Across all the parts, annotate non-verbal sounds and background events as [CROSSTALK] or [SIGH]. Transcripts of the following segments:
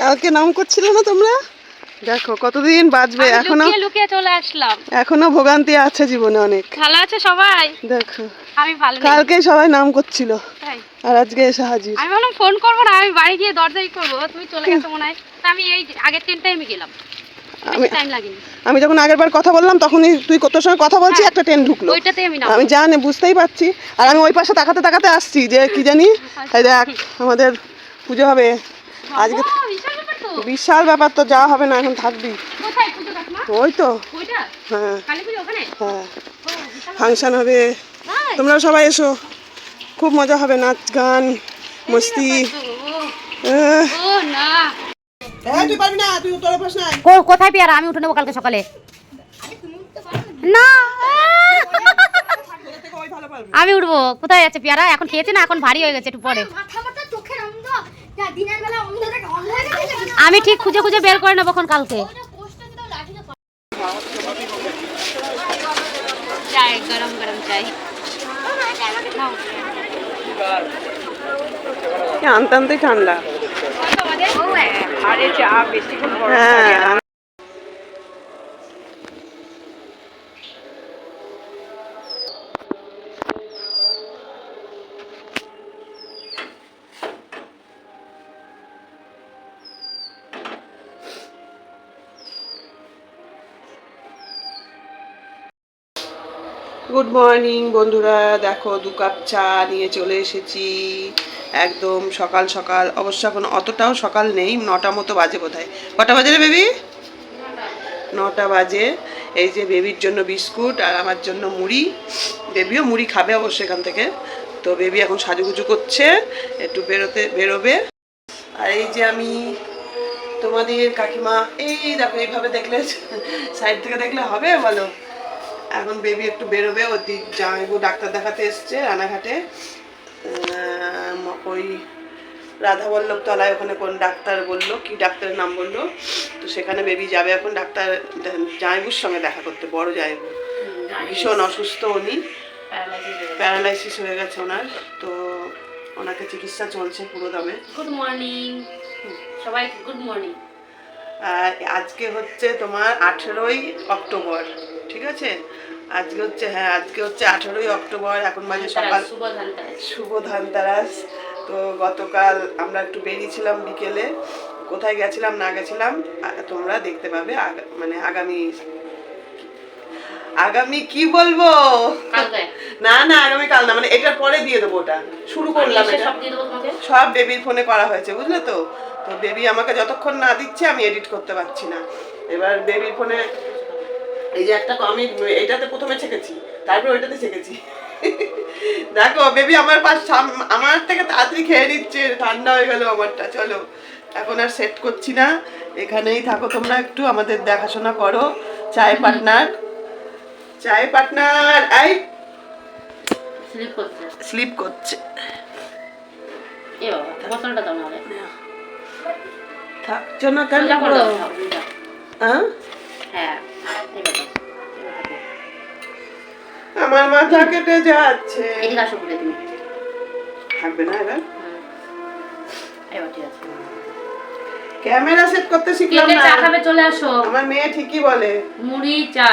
কালকে নাম করছিলে না তোমরা? দেখো কতদিন বাঁচবে? এখনও লুকিয়ে চলে আসলাম। এখনও ভোগান্তি আছে জীবনে অনেক। ভালো আছে সবাই? দেখো আমি ভালো কালকে সবাই নাম করছিল। আর আজকে এসে হাজির। আমি বললাম ফোন করব না আমি বাড়ি গিয়ে দরজাই করব তুমি চলে গেছো মনে হয়। আমি এই আগের ট্রেনটাই আমি গেলাম। আমি টাইম লাগেনি। আমি যখন আগের বার কথা বললাম তখনই তুই কত সময় কথা বলছি একটা ট্রেন ঢুকলো। আমি আমি জানি বুঝতেই পারছি। আর আমি ওই পাশে তাকাতে তাকাতে আসছি যে কি জানি? এই দেখ আমাদের পুজো হবে। আজকে বিশাল ব্যাপার তো। বিশাল ব্যাপার তো যাওয়া হবে না এখন থাকবি। ওই তো। হ্যাঁ। হ্যাঁ। ফাংশন হবে? তোমরা সবাই এসো। খুব মজা হবে নাচ গান মস্তি। কোথায় পেয়ারা? আমি উঠে নেব কালকে সকালে। না। আমি উঠবো। কোথায় আছে পেয়ারা? এখন খেয়েছে না? এখন ভারী হয়ে গেছে একটু পরে। আমি ঠিক খুঁজে খুঁজে বের করে নেব এখন কালকে। চাই গরম গরম চাই নাও। আনতে ঠান্ডা। হ্যাঁ। মর্নিং, বন্ধুরা, দেখো, দু কাপ চা নিয়ে চলে এসেছি। একদম সকাল সকাল, অবশ্য এখন অতটাও সকাল নেই, নটা মতো বাজে কোথায় কটা বাজে রে বেবি? নটা বাজে। এই যে বেবির জন্য বিস্কুট আর আমার জন্য মুড়ি। বেবিও মুড়ি খাবে অবশ্য এখান থেকে। তো বেবি এখন সাজুগুজু করছে, একটু বেরোতে, বেরোবে। আর এই যে আমি তোমাদের কাকিমা, এই দেখো, এইভাবে দেখলে, সাইড থেকে দেখলে হবে বলো? এখন বেবি একটু বেরোবে দিক জামাইবু ডাক্তার দেখাতে এসছে রানাঘাটে। ওই রাধাবল্লভ তলায় ওখানে কোন ডাক্তার বলল কি ডাক্তারের নাম বলল তো সেখানে বেবি যাবে এখন ডাক্তার জামাইবুর সঙ্গে দেখা করতে বড় জামাইবু। ভীষণ অসুস্থ উনি। প্যারালাইসিস হয়ে গেছে ওনার তো ওনাকে চিকিৎসা চলছে পুরো দমে। গুড মর্নিং সবাই গুড মর্নিং আর আজকে হচ্ছে তোমার আঠেরোই অক্টোবর। ঠিক আছে? আজকে হচ্ছে হ্যাঁ আজকে হচ্ছে আঠেরোই অক্টোবর এখন বাজে সকাল শুভ ধানতেরাস তো গতকাল আমরা একটু বেরিয়েছিলাম বিকেলে। কোথায় গেছিলাম না গেছিলাম তোমরা দেখতে পাবে মানে আগামী আগামী কি বলব? না না আগামী কাল না মানে এটার পরে দিয়ে দেবো ওটা। শুরু করলাম এটা। সব বেবির ফোনে করা হয়েছে বুঝলে তো? তো বেবি আমাকে যতক্ষণ না দিচ্ছে আমি এডিট করতে পারছি না। এবার বেবির ফোনে এই যে একটা আমি এটাতে প্রথমে ছেকেছি তারপর ওইটাতে ছেকেছি। দেখো বেবি আমার পাশ আমার থেকে তাড়াতাড়ি খেয়ে নিচ্ছে ঠান্ডা হয়ে গেল আমারটা চলো। এখন আর সেট করছি না এখানেই থাকো তোমরা একটু আমাদের দেখাশোনা করো। চায় পার্টনার চায় পার্টনার আই স্লিপ করছে। থাকছো না কেন। হ্যাঁ? হ্যাঁ। আমার মাথা কেটে যাচ্ছে। এদিকে আসো বলে তুমি। থাকবে না এবার? এবার ঠিক আছে। ক্যামেরা সেট করতে শিখলাম না। চা খাবে চলে আসো। আমার মেয়ে ঠিকই বলে। মুড়ি চা।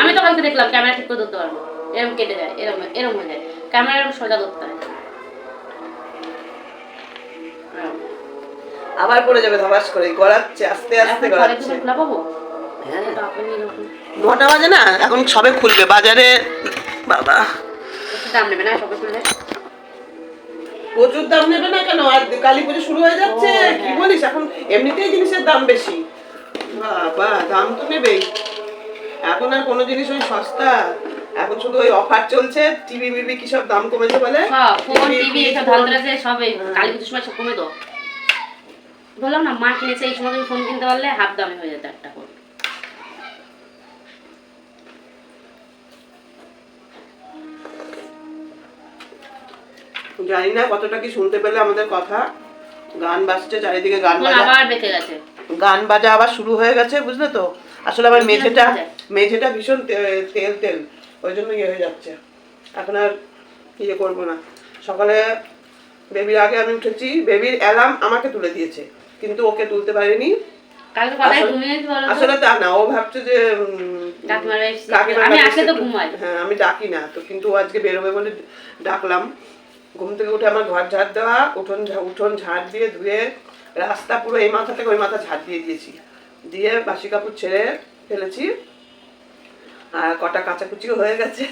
আমি তো কালকে দেখলাম ক্যামেরা ঠিক করে ধরতে পারব। এরকম কেটে যায় এরকম এরকম হয়ে যায়। ক্যামেরা এরকম সোজা ধরতে হয়। আবার পড়ে যাবে ধবাস করে গড়াচ্ছে আস্তে আস্তে গড়াচ্ছে। খোলা পাবো। নটা বাজে না? এখন সবে খুলবে। বাজারে বাবা। দাম নেবে না? সবাই খুললে প্রচুর দাম নেবে না কেন? আর কালী পুজো শুরু হয়ে যাচ্ছে। কি হ্যাঁ। বলিস? এখন এমনিতেই জিনিসের দাম বেশি। বাবা দাম তো নেবেই। এখন আর কোনো জিনিস ওই সস্তা। এখন শুধু ওই অফার চলছে। টিভি বিবি কি সব দাম কমেছে বলে? সব ফোন টিভি এসব ফোন। ধানতেরাসে সব এই কালী পুজোর সময় সব কমে দাও। বললাম না মা কিনেছে এই সময় তুমি ফোন কিনতে পারলে হাফ দামে হয়ে যেত একটা ফোন। জানি না কতটা কি শুনতে পেলে আমাদের কথা। গান বাজছে চারিদিকে গান বাজা আবার বেঁকে গেছে। গান বাজা আবার শুরু হয়ে গেছে বুঝলে তো? আসলে আমার মেঝেটা মেঝেটা ভীষণ তেল তেল। ওই জন্য ইয়ে হয়ে যাচ্ছে। এখন আর ইয়ে করব না। সকালে বেবির আগে আমি উঠেছি। বেবির অ্যালার্ম আমাকে তুলে দিয়েছে কিন্তু ওকে তুলতে পারিনি। আসলে- তো? না ও ভাবছে যে আমি। হ্যাঁ আমি ডাকি না তো কিন্তু আজকে বেরোবে বলে ডাকলাম। ঘুম থেকে উঠে আমার ঘর ঝাড় দেওয়া উঠোন উঠোন ঝাড় দিয়ে ধুয়ে রাস্তা পুরো এই মাথা থেকে ওই মাথা ঝাড় দিয়ে দিয়েছি। দিয়ে বাসি কাপড় ছেড়ে ফেলেছি। আর কটা কাচাকুচিও হয়ে গেছে।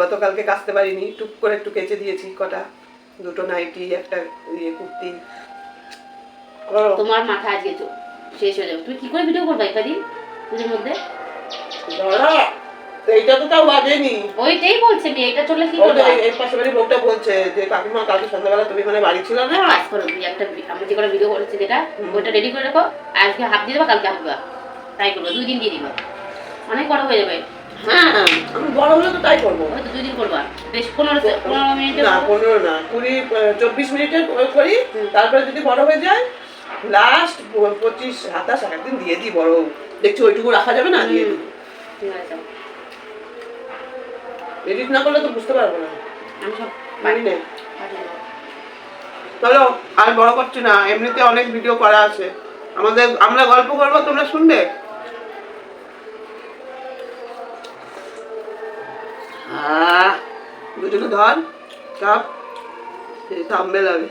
গতকালকে কাচতে পারিনি। টুক করে একটু কেচে দিয়েছি কটা। দুটো নাইটি একটা ইয়ে কুর্তি। করো। তোমার মাথা আজকে শেষ হয়ে যাবে। তুমি কি করে ভিডিও করবে কদিন পুজোর মধ্যে? এইটা তো তাও বাজেনি। ওইটাই বলছে মেয়ে এটা চললে কি করবে? পাশে বাড়ির লোকটা বলছে যে কাকিমা কালকে সন্ধ্যাবেলা তুমি মানে বাড়ি ছিল না? কাজ করো তুমি একটা আমরা যে করে ভিডিও করেছি যেটা ওইটা রেডি করে রাখো আজকে হাফ দিয়ে দেবো কালকে হাফ দেবা। তাই করব দুই দিন দিয়ে দিবা। অনেক বড় হয়ে যাবে। হ্যাঁ আমি বড় হলে তো তাই করব। হয়তো দুই দিন করবা বেশ পনেরো পনেরো মিনিটে না পনেরো না কুড়ি চব্বিশ করি। তারপরে যদি বড় হয়ে যায় লাস্ট পঁচিশ সাতাশ একদিন দিয়ে দিই বড় দেখছি ওইটুকু রাখা যাবে না দিয়ে দিই। ঠিক আছে। এডিট না করলে তো বুঝতে পারব না। আমি সব মানি দেবো। চলো আর বড় করছি না এমনিতে অনেক ভিডিও করা আছে। আমাদের আমরা গল্প করব তোমরা শুনবে? দুজনে ধর কাপ থামবে লাগে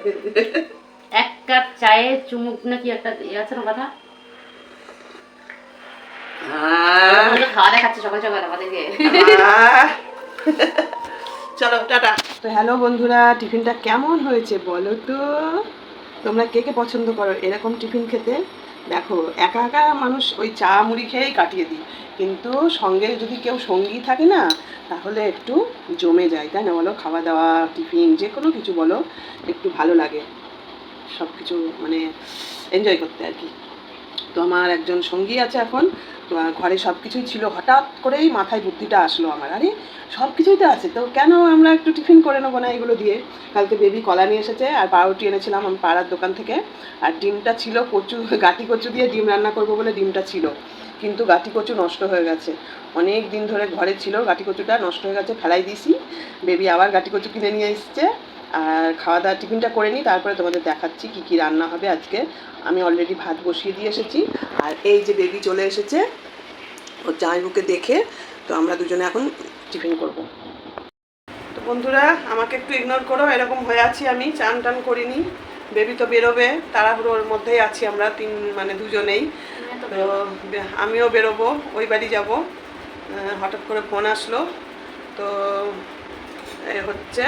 এক কাপ চায়ে চুমুক নাকি একটা ইয়ে আছে না কথা? খাওয়া দেখাচ্ছে সকাল সকাল আমাদেরকে। আহ। [LAUGHS] চলো, টাটা। তো হ্যালো বন্ধুরা, টিফিনটা কেমন হয়েছে বলো তো? তোমরা কে কে পছন্দ করো এরকম টিফিন খেতে? দেখো, একা একা মানুষ ওই চা মুড়ি খেয়েই কাটিয়ে দিই। কিন্তু সঙ্গে যদি কেউ সঙ্গী থাকে না, তাহলে একটু জমে যায়, তাই না বলো? খাওয়া দাওয়া টিফিন, যে কোনো কিছু বলো, একটু ভালো লাগে। সব কিছু মানে এনজয় করতে আর কি। তো আমার একজন সঙ্গী আছে এখন, তো ঘরে সব কিছুই ছিল, হঠাৎ করেই মাথায় বুদ্ধিটা আসলো আমার। আরে সব কিছুই তো আছে, তো কেন আমরা একটু টিফিন করে নেব না এগুলো দিয়ে? কালকে বেবি কলা নিয়ে এসেছে, আর পাউরুটি এনেছিলাম আমি পাড়ার দোকান থেকে। আর ডিমটা ছিল কচু, গাটি কচু দিয়ে ডিম রান্না করব বলে ডিমটা ছিল, কিন্তু গাটি কচু নষ্ট হয়ে গেছে। অনেক দিন ধরে ঘরে ছিল, গাটি কচুটা নষ্ট হয়ে গেছে, ফেলাই দিয়েছি। বেবি আবার গাটি কচু কিনে নিয়ে এসছে। আর খাওয়া দাওয়া টিফিনটা করে নিই তারপরে তোমাদের দেখাচ্ছি কি কি রান্না হবে আজকে। আমি অলরেডি ভাত বসিয়ে দিয়ে এসেছি। আর এই যে বেবি চলে এসেছে ওর জামাইবুকে দেখে তো আমরা দুজনে এখন টিফিন করব। তো বন্ধুরা আমাকে একটু ইগনোর করো এরকম হয়ে আছি আমি চান টান করিনি। বেবি তো বেরোবে তাড়াহুড়োর মধ্যেই আছি আমরা তিন মানে দুজনেই। তো আমিও বেরোবো ওই বাড়ি যাব। হঠাৎ করে ফোন আসলো। তো হচ্ছে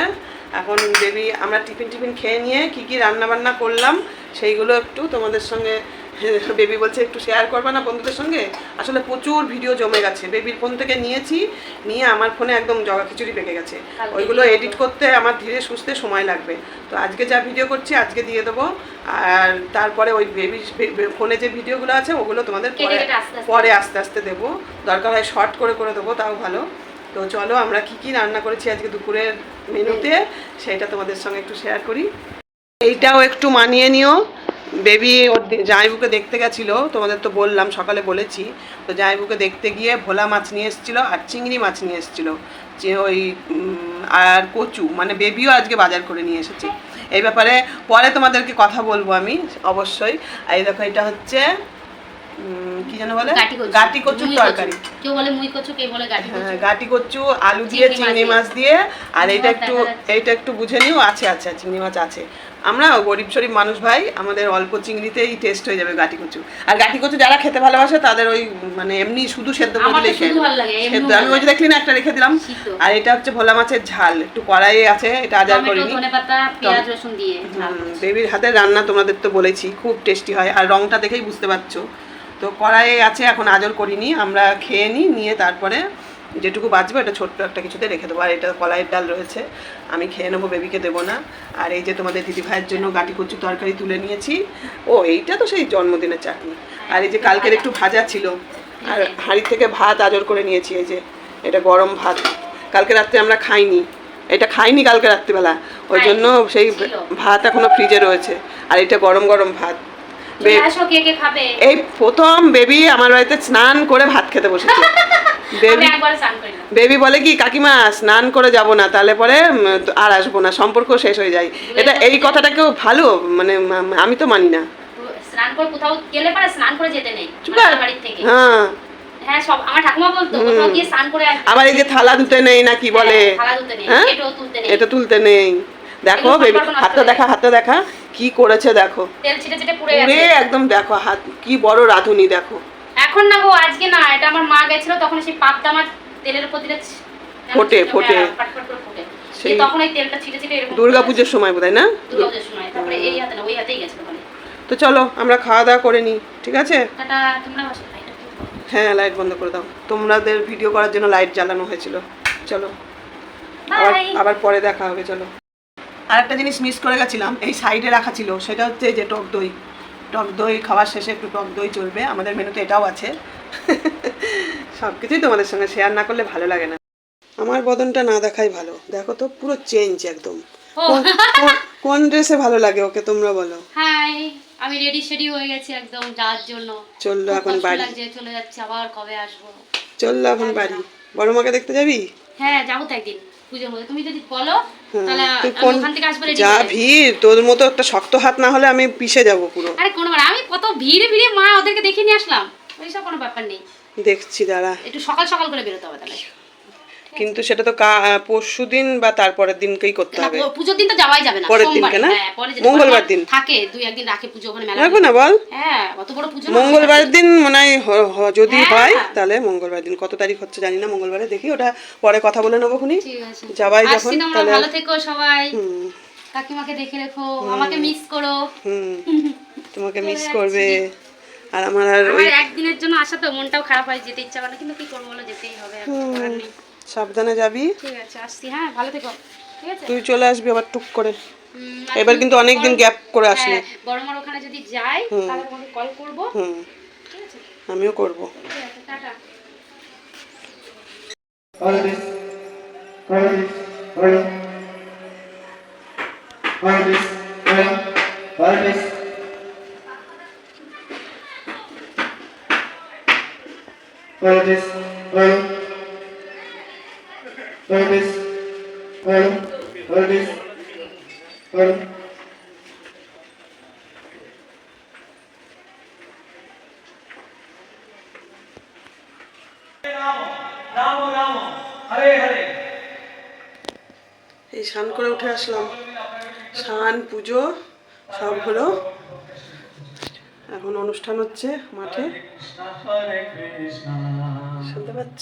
এখন বেবি আমরা টিফিন টিফিন খেয়ে নিয়ে কি কি রান্না বান্না করলাম সেইগুলো একটু তোমাদের সঙ্গে [LAUGHS] বেবি বলছে একটু শেয়ার করবে না বন্ধুদের সঙ্গে? আসলে প্রচুর ভিডিও জমে গেছে। বেবির ফোন থেকে নিয়েছি নিয়ে আমার ফোনে একদম জগা খিচুড়ি পেকে গেছে। ওইগুলো এডিট করতে আমার ধীরে সুস্থে সময় লাগবে। তো আজকে যা ভিডিও করছি আজকে দিয়ে দেবো। আর তারপরে ওই বেবি ফোনে যে ভিডিওগুলো আছে ওগুলো তোমাদের পরে পরে আস্তে আস্তে দেবো। দরকার হয় শর্ট করে করে দেবো তাও ভালো। তো চলো আমরা কি কি রান্না করেছি আজকে দুপুরের মেনুতে সেটা তোমাদের সঙ্গে একটু শেয়ার করি। এইটাও একটু মানিয়ে নিও। বেবি ওর জামাইবুকে দেখতে গেছিল তোমাদের তো বললাম সকালে বলেছি। তো জামাইবুকে দেখতে গিয়ে ভোলা মাছ নিয়ে এসেছিল আর চিংড়ি মাছ নিয়ে এসেছিল। যে ওই আর কচু মানে বেবিও আজকে বাজার করে নিয়ে এসেছি। এই ব্যাপারে পরে তোমাদেরকে কথা বলব আমি অবশ্যই। আর এই দেখো এটা হচ্ছে কি যেন বলে? গাটি কচু। কচুর তরকারি। কেউ বলে মুই কচু কেউ বলে গাটি কচু। হ্যাঁ গাটি কচু আলু দিয়ে চিংড়ি মাছ দিয়ে আর এইটা একটু। এইটা একটু বুঝে নিও আছে আছে চিংড়ি মাছ আছে। আমরা গরিব শরীব মানুষ ভাই আমাদের অল্প চিংড়িতেই টেস্ট হয়ে যাবে গাটি কচু। আর গাটি কচু যারা খেতে ভালোবাসে তাদের ওই মানে এমনি শুধু সেদ্ধ করে লাগে, সেদ্ধ। আমি ওই যে দেখলি না একটা রেখে দিলাম। আর এটা হচ্ছে ভোলা মাছের ঝাল একটু কড়াইয়ে আছে এটা আজার করিনি। বেবির হাতের রান্না তোমাদের তো বলেছি খুব টেস্টি হয়। আর রংটা দেখেই বুঝতে পারছ। তো কড়াইয়ে আছে এখন আজর করিনি আমরা খেয়ে নিই নিয়ে তারপরে যেটুকু বাঁচবে এটা ছোট্ট একটা কিছুতে রেখে দেবো। আর এটা কলাইয়ের ডাল রয়েছে আমি খেয়ে নেব বেবিকে দেবো না। আর এই যে তোমাদের দিদি ভাইয়ের জন্য গাটি কচু তরকারি তুলে নিয়েছি ও এইটা তো সেই জন্মদিনের চাটনি। আর এই যে কালকের একটু ভাজা ছিল আর হাঁড়ি থেকে ভাত আজর করে নিয়েছি এই যে এটা গরম ভাত। কালকে রাত্রে আমরা খাইনি এটা খাইনি কালকে রাত্রিবেলা ওই জন্য সেই ভাত এখনও ফ্রিজে রয়েছে। আর এটা গরম গরম ভাত। এই প্রথম বেবি আমার বাড়িতে স্নান করে ভাত খেতে বসেছে। [LAUGHS] আমি বেবি বেবি বলে কি কাকিমা স্নান করে যাব না তাহলে পরে আর আসব না সম্পর্ক শেষ হয়ে যায়। এটা এই কথাটা কেউ ভালো মানে আমি তো মানি না। স্নান করে কোথাও গেলে পারে স্নান করে যেতে নেই চুপ কর। আমার বাড়ির থেকে। হ্যাঁ। হ্যাঁ সব আমার ঠাকুমা বলতো কোথাও গিয়ে স্নান করে আবার এই যে থালা ধুতে নেই না কি বলে? হ্যাঁ, থালা ধুতে নেই, তুলতে নেই। এটা তুলতে নেই। দেখো বেবি হাতটা দেখা হাতটা দেখা। কি করেছে দেখো। তেল ছিটে ছিটে পুড়ে গেছে। একদম দেখো হাত কি বড় রাঁধুনি দেখো। এখন না গো আজকে না এটা আমার মা গেছিল তখন সেই পাতটা আমার তেলের উপর দিলে ফোটে, ফোটে। সেই তখন এই তেলটা ছিটে ছিটে এরকম দুর্গা পুজোর সময় বোধ না? দুর্গাপুজোর সময় তারপরে এই হাতে না ওই হাতেই গেছিল মানে। তো চলো আমরা খাওয়া দাওয়া করে নিই ঠিক আছে? টাটা তোমরা। হ্যাঁ লাইট বন্ধ করে দাও। তোমাদের ভিডিও করার জন্য লাইট জ্বালানো হয়েছিল। চলো আবার আবার পরে দেখা হবে চলো। আর একটা জিনিস মিস করে গেছিলাম এই সাইডে রাখা ছিল সেটা হচ্ছে যে টক দই। টক দই খাওয়ার শেষে একটু টক দই চলবে আমাদের মেনুতে এটাও আছে। [LAUGHS] সব কিছুই তোমাদের সঙ্গে শেয়ার না করলে ভালো লাগে না। আমার বদনটা না দেখাই ভালো দেখো তো পুরো চেঞ্জ একদম। কোন- ড্রেসে ভালো লাগে ওকে তোমরা বলো? হাই আমি রেডি শেডি হয়ে গেছি একদম যাওয়ার জন্য। চলল এখন বাড়ি। চলে যাচ্ছি আবার কবে আসব। চলল এখন বাড়ি। বড় মাকে দেখতে যাবি? হ্যাঁ যাব তো একদিন। পুজোর মধ্যে। তুমি যদি বলো তাহলে তুই আমি কোন ওখান থেকে আসব যা ভিড় তোর মতো একটা শক্ত হাত না হলে আমি পিষে যাব পুরো। আরে কোনো আমি কত ভিড়ে ভিড়ে মা ওদেরকে দেখে নিয়ে আসলাম। ওইসব কোনো ব্যাপার নেই। দেখছি দাঁড়া। একটু সকাল সকাল করে বেরোতে হবে তাহলে। কিন্তু সেটা তো পরশু দিন বা তারপরের দিনকেই করতে হবে। পুজোর দিন তো যাওয়াই যাবে না পরের দিনকে না? হ্যাঁ, মঙ্গলবার। দিন। থাকে দুই একদিন রাখে পুজো ওখানে মেলা রাখব না বল? হ্যাঁ অত বড় পুজো মঙ্গলবার দিন। মনে হয় যদি হ্যাঁ। হয় তাহলে মঙ্গলবার দিন। কত তারিখ হচ্ছে জানি না মঙ্গলবারে দেখি ওটা পরে কথা বলে নেব খুনি। ঠিক আছে। যাবাই যখন তাহলে ভালো থেকো সবাই। কাকিমাকে দেখে রেখো আমাকে মিস করো। হুম। [LAUGHS] তোমাকে মিস করবে। আর আমার আর ওই একদিনের জন্য আসা তো মনটাও খারাপ হয় যেতে ইচ্ছা করে কিন্তু কি করব বলো যেতেই হবে আর নেই। সাবধানে যাবি। ঠিক আছে আসছি হ্যাঁ ভালো থেকো। ঠিক আছে? তুই চলে আসবি আবার টুক করে। এবার কিন্তু অনেকদিন বড়- গ্যাপ করে আসলি হ্যাঁ, বড় মার ওখানে যদি যাই তাহলে তোমাকে কল করব। হুম। আমিও করব। টাটা। Artist. এই স্নান করে উঠে আসলাম। স্নান, পুজো, সব হলো। এখন অনুষ্ঠান হচ্ছে মাঠে। শুনতে পাচ্ছ?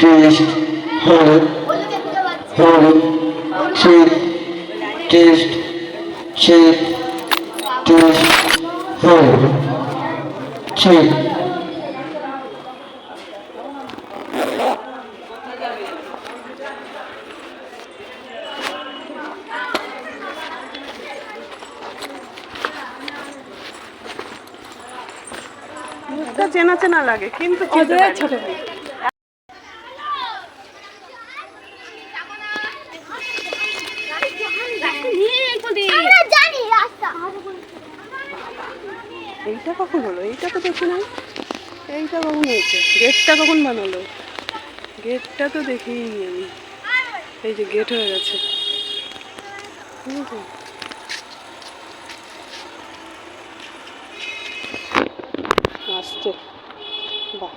test হল হল চেক টেস্ট চেক টেস্ট হল চেক মুখটা চেনা চেনা লাগে কিন্তু চিনতে পারি না। আমরা জানি রাস্তা এইটা কখন হলো? এইটা তো দেখি নাই। এইটা কখন হয়েছে? গেটটা কখন বানালো? গেটটা তো দেখিনি আমি। এই যে গেট হয়ে গেছে। আসছে। বাহ।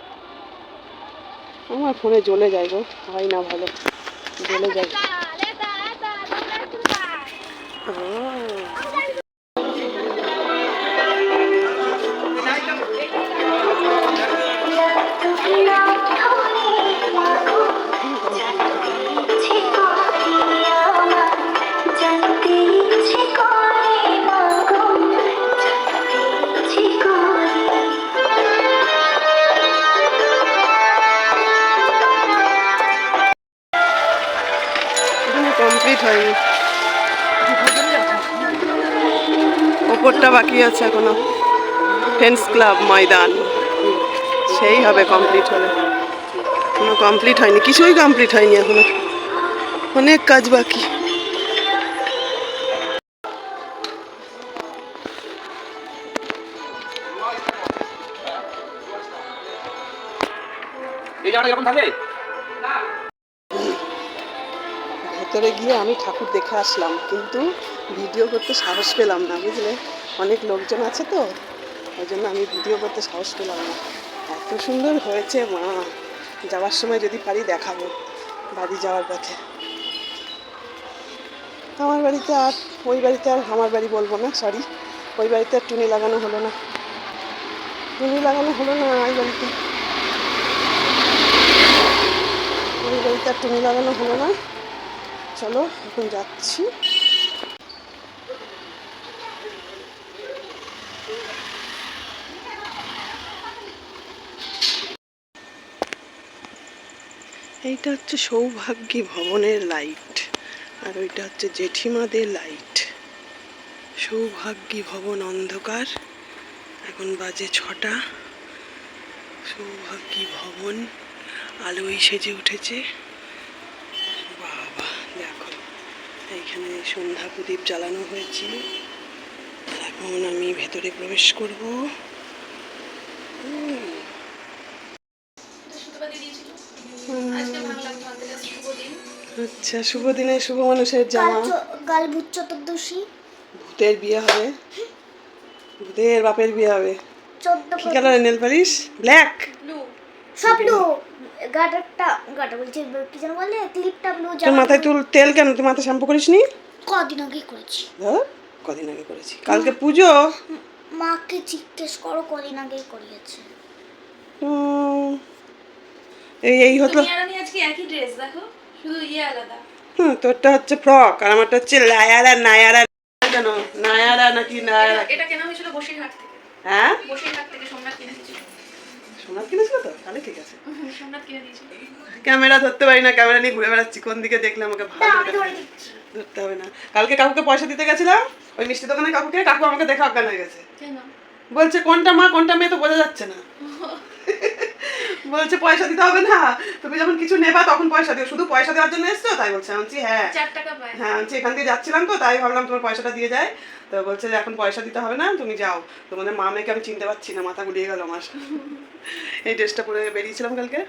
আমার ফোনে জ্বলে যায় গো। হয় না ভালো। জ্বলে যায়। ও বাকি আছে এখনও ফ্রেন্ডস ক্লাব ময়দান। সেই হবে কমপ্লিট হলে। এখনও কমপ্লিট হয়নি কিছুই কমপ্লিট হয়নি এখনও। অনেক কাজ বাকি। ভেতরে গিয়ে আমি ঠাকুর দেখে আসলাম কিন্তু ভিডিও করতে সাহস পেলাম না, বুঝলে? অনেক লোকজন আছে তো, ওই জন্য আমি ভিডিও করতে সাহস পেলাম না। এত সুন্দর হয়েছে মা। যাওয়ার সময় যদি পারি দেখাবো, বাড়ি যাওয়ার পথে। আমার বাড়িতে আর, ওই বাড়িতে আর আমার বাড়ি বলব না সরি ওই বাড়িতে আর টুনি লাগানো হলো না। টুনি লাগানো হলো না ওই বাড়িতে। ওই বাড়িতে আর টুনি লাগানো হলো না। চলো, এখন যাচ্ছি। এইটা হচ্ছে সৌভাগ্যী ভবনের লাইট আর ওইটা হচ্ছে জেঠিমাদের লাইট সৌভাগ্যী ভবন অন্ধকার। এখন বাজে ছটা। সৌভাগ্যী ভবন আলোয় সেজে উঠেছে। বাবা, দেখো, এইখানে সন্ধ্যা প্রদীপ জ্বালানো হয়েছে। এখন আমি ভেতরে প্রবেশ করব। আচ্ছা শুভ দিনে শুভ মানুষের জামা। গাল ভূত চতুর্দশী। ভূতের বিয়ে হবে। ভূতের বাপের বিয়ে হবে। চোদ্দ কি কালার নেল পালিশ? ব্ল্যাক। সব ব্লু গাটারটা গাটা বলছি কি যেন বলে? ক্লিপটা ব্লু তোর মাথায় তুল তেল কেন? তুই মাথা শ্যাম্পু করিস নি? কদিন আগে করেছি। ধর কদিন আগে করেছি। কালকে পুজো? মাকে জিজ্ঞেস করো কদিন আগে করিয়েছে। এই এই হতো আমি আজকে একই ড্রেস দেখো। শুধু ইয়ে আলাদা। হুম তোরটা হচ্ছে ফ্রক আর আমারটা হচ্ছে লায়ারা নায়ারা। কেন? নায়ারা নাকি নায়ারা? এটা কেনা হয়েছিল বসিরহাট থেকে? হ্যাঁ? বসিরহাট থেকে সোমনাথ কিনে দিয়েছিল। কিনেছিল তো? তাহলে ঠিক আছে। সোমনাথ কিনে দিয়েছিল। ক্যামেরা ধরতে পারি না ক্যামেরা নিয়ে ঘুরে বেড়াচ্ছি। কোন দিকে দেখলে আমাকে ভালো ধরতে হবে না। কালকে কাকুকে পয়সা দিতে গেছিলাম ওই মিষ্টি দোকানে কাকুকে কাকু আমাকে দেখে অজ্ঞান হয়ে গেছে। বলছে কোনটা মা কোনটা মেয়ে? তো বোঝা যাচ্ছে না। [LAUGHS] বলছে পয়সা দিতে হবে না। তুমি যখন কিছু নেবা তখন পয়সা দিও। শুধু পয়সা দেওয়ার জন্য এসছো? তাই বলছে আমি হ্যাঁ। হ্যাঁ বলছি এখান দিয়ে যাচ্ছিলাম তো তাই ভাবলাম তোমার পয়সাটা দিয়ে যায় তো বলছে যে এখন পয়সা দিতে হবে না তুমি যাও। তোমাদের মা মেয়েকে আমি চিনতে পারছি না মাথা গুলিয়ে গেল আমার। এই ড্রেসটা পরে বেরিয়েছিলাম কালকে।